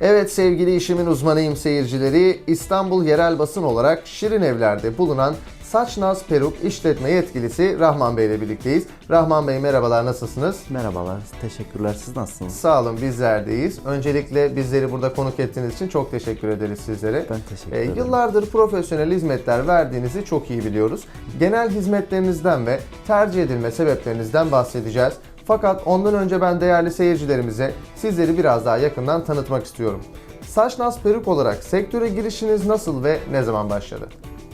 Evet sevgili işimin uzmanıyım seyircileri, İstanbul yerel basın olarak Şirin Evler'de bulunan Saç Naz Peruk işletme yetkilisi Rahman Bey ile birlikteyiz. Rahman Bey merhabalar nasılsınız? Merhabalar, teşekkürler. Siz nasılsınız? Sağ olun bizlerdeyiz. Öncelikle bizleri burada konuk ettiğiniz için çok teşekkür ederiz sizlere. Ben teşekkür Ee, ederim. Yıllardır profesyonel hizmetler verdiğinizi çok iyi biliyoruz. Genel hizmetlerinizden ve tercih edilme sebeplerinizden bahsedeceğiz. Fakat ondan önce ben değerli seyircilerimize sizleri biraz daha yakından tanıtmak istiyorum. Saç Naz Peruk olarak sektöre girişiniz nasıl ve ne zaman başladı?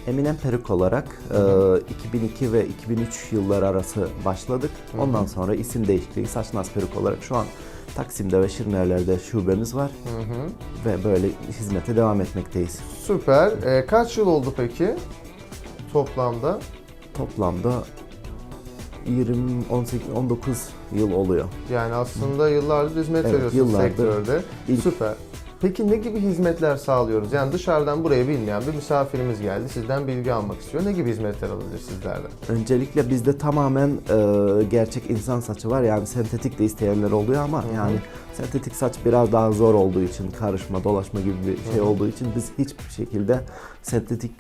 Eminem Peruk olarak e, 2002 ve 2003 yılları arası başladık. Ondan sonra isim değişikliği Saçnaz Peruk olarak şu an Taksim'de ve Şirinerler'de şubemiz var. Ve böyle hizmete devam etmekteyiz. Süper. Ee, kaç yıl oldu peki toplamda? Toplamda 20 18 19 yıl oluyor. Yani aslında yıllardır hizmet Evet, veriyorsunuz yıllardır. sektörde. İlk- Süper. Peki ne gibi hizmetler sağlıyoruz? Yani dışarıdan buraya bilmeyen bir misafirimiz geldi. Sizden bilgi almak istiyor. Ne gibi hizmetler alabilir sizlerden? Öncelikle bizde tamamen e, gerçek insan saçı var. Yani sentetik de isteyenler oluyor ama yani sentetik saç biraz daha zor olduğu için karışma, dolaşma gibi bir şey olduğu için biz hiçbir şekilde sentetik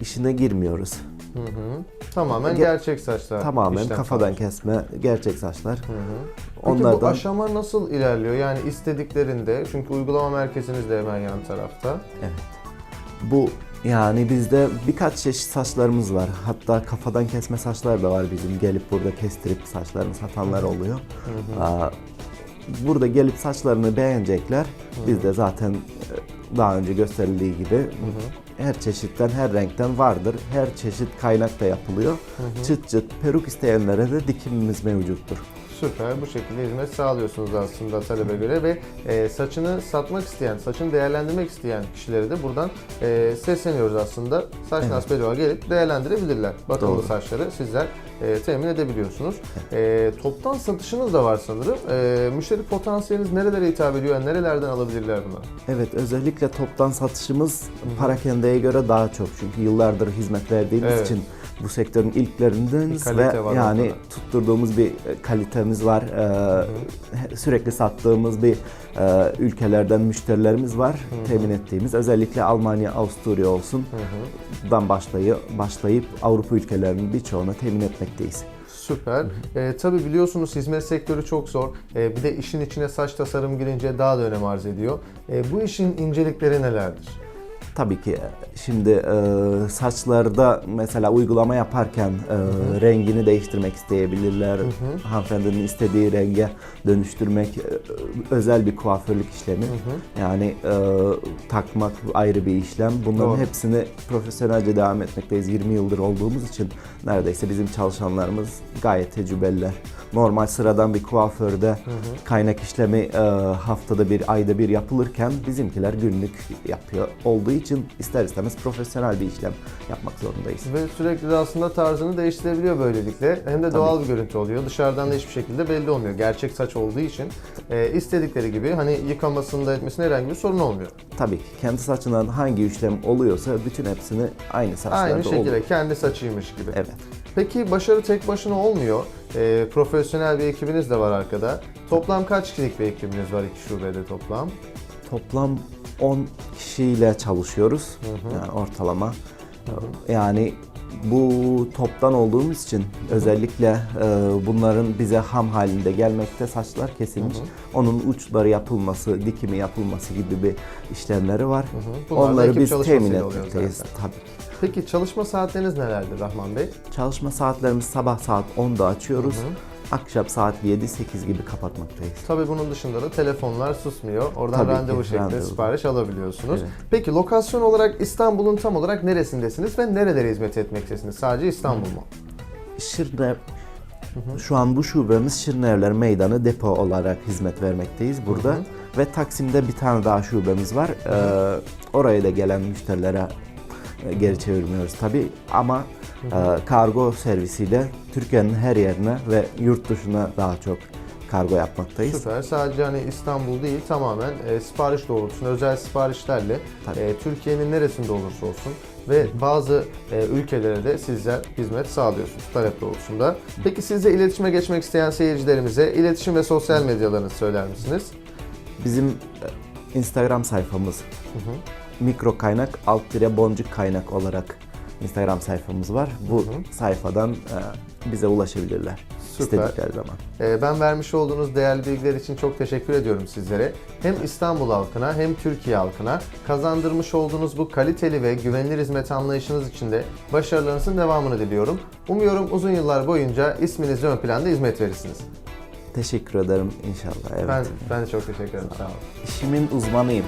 işine girmiyoruz. Hı hı. Tamamen Ge- gerçek saçlar. Tamamen işlem kafadan sağlıyoruz. kesme gerçek saçlar. Hı hı. Peki bu Onlardan aşama nasıl ilerliyor? Yani istediklerinde, çünkü uygulama merkeziniz de hemen yan tarafta. evet. Bu yani bizde birkaç çeşit saçlarımız var. Hatta kafadan kesme saçlar da var bizim. Gelip burada kestirip saçlarını satanlar oluyor. Aa, Burada gelip saçlarını beğenecekler. Biz de zaten e, daha önce gösterildiği gibi her çeşitten, her renkten vardır. Her çeşit kaynak da yapılıyor. Çıt çıt peruk isteyenlere de dikimimiz mevcuttur. Süper. Bu şekilde hizmet sağlıyorsunuz aslında talebe göre ve e, saçını satmak isteyen, saçını değerlendirmek isteyen kişilere de buradan e, sesleniyoruz aslında. Saç Evet. evet. gelip değerlendirebilirler. Bakımlı Doğru. saçları sizler e, temin edebiliyorsunuz. E, toptan satışınız da var sanırım. E, müşteri potansiyeliniz nerelere hitap ediyor? Yani nerelerden alabilirler bunu? Evet özellikle toptan satışımız parakendeye göre daha çok. Çünkü yıllardır hizmet verdiğimiz Evet. için bu sektörün ilklerindeniz Bir ve yani ortada. tutturduğumuz bir kalitemiz var. Ee, sürekli sattığımız bir e, ülkelerden müşterilerimiz var. Temin ettiğimiz özellikle Almanya, Avusturya olsun. Dan başlayıp başlayıp Avrupa ülkelerinin birçoğuna temin etmekteyiz. Süper. E, tabii biliyorsunuz hizmet sektörü çok zor. E, bir de işin içine saç tasarım girince daha da önem arz ediyor. E, bu işin incelikleri nelerdir? Tabii ki şimdi e, saçlarda mesela uygulama yaparken e, rengini değiştirmek isteyebilirler. Hanımefendinin istediği renge dönüştürmek e, özel bir kuaförlük işlemi. Yani e, takmak ayrı bir işlem. Bunların Doğru. hepsini profesyonelce devam etmekteyiz. 20 yıldır olduğumuz için neredeyse bizim çalışanlarımız gayet tecrübeliler. Normal sıradan bir kuaförde kaynak işlemi e, haftada bir, ayda bir yapılırken bizimkiler günlük yapıyor olduğu için ister istemez profesyonel bir işlem yapmak zorundayız. Ve sürekli de aslında tarzını değiştirebiliyor böylelikle. Hem de doğal bir görüntü oluyor. Dışarıdan da hiçbir şekilde belli olmuyor. Gerçek saç olduğu için e, istedikleri gibi hani yıkamasında etmesinde herhangi bir sorun olmuyor. Tabii ki kendi saçından hangi işlem oluyorsa bütün hepsini aynı saçlarda Aynı şekilde oluyor. kendi saçıymış gibi. Evet. Peki başarı tek başına olmuyor. E, profesyonel bir ekibiniz de var arkada. Toplam kaç kişilik bir ekibiniz var iki şubede toplam? Toplam 10 kişiyle çalışıyoruz. Yani ortalama. Yani bu toptan olduğumuz için özellikle e, bunların bize ham halinde gelmekte saçlar kesilmiş. Onun uçları yapılması, dikimi yapılması gibi bir işlemleri var. Bunlar da Onları biz temin etmekteyiz. Tabii. Peki çalışma saatleriniz nelerdir Rahman Bey? Çalışma saatlerimiz sabah saat 10'da açıyoruz. Akşam saat 7-8 gibi kapatmaktayız. Tabii bunun dışında da telefonlar susmuyor. Oradan Tabii ki, randevu şeklinde randevu. sipariş alabiliyorsunuz. Evet. Peki lokasyon olarak İstanbul'un tam olarak neresindesiniz ve nerelere hizmet etmektesiniz? Sadece İstanbul mu? Şirne şu an bu şubemiz Şirinevler Meydanı depo olarak hizmet vermekteyiz burada. Ve Taksim'de bir tane daha şubemiz var. Ee, oraya da gelen müşterilere e, geri çevirmiyoruz tabii ama e, kargo servisiyle Türkiye'nin her yerine ve yurt dışına daha çok kargo yapmaktayız. Süper. Sadece hani İstanbul değil tamamen e, sipariş doğrultusunda özel siparişlerle e, Türkiye'nin neresinde olursa olsun ve bazı e, ülkelere de sizler hizmet sağlıyorsunuz talep doğrultusunda. Peki sizle iletişime geçmek isteyen seyircilerimize iletişim ve sosyal medyalarınızı söyler misiniz? Bizim Instagram sayfamız mikro kaynak alt dire boncuk kaynak olarak Instagram sayfamız var. Bu sayfadan e, bize ulaşabilirler Süper. istedikleri zaman. Ee, Ben vermiş olduğunuz değerli bilgiler için çok teşekkür ediyorum sizlere. Hem İstanbul halkına hem Türkiye halkına kazandırmış olduğunuz bu kaliteli ve güvenilir hizmet anlayışınız için de başarılarınızın devamını diliyorum. Umuyorum uzun yıllar boyunca isminizle ön planda hizmet verirsiniz. Teşekkür ederim inşallah. Evet. Ben, ben de çok teşekkür ederim. Sağ olun. İşimin uzmanıyım.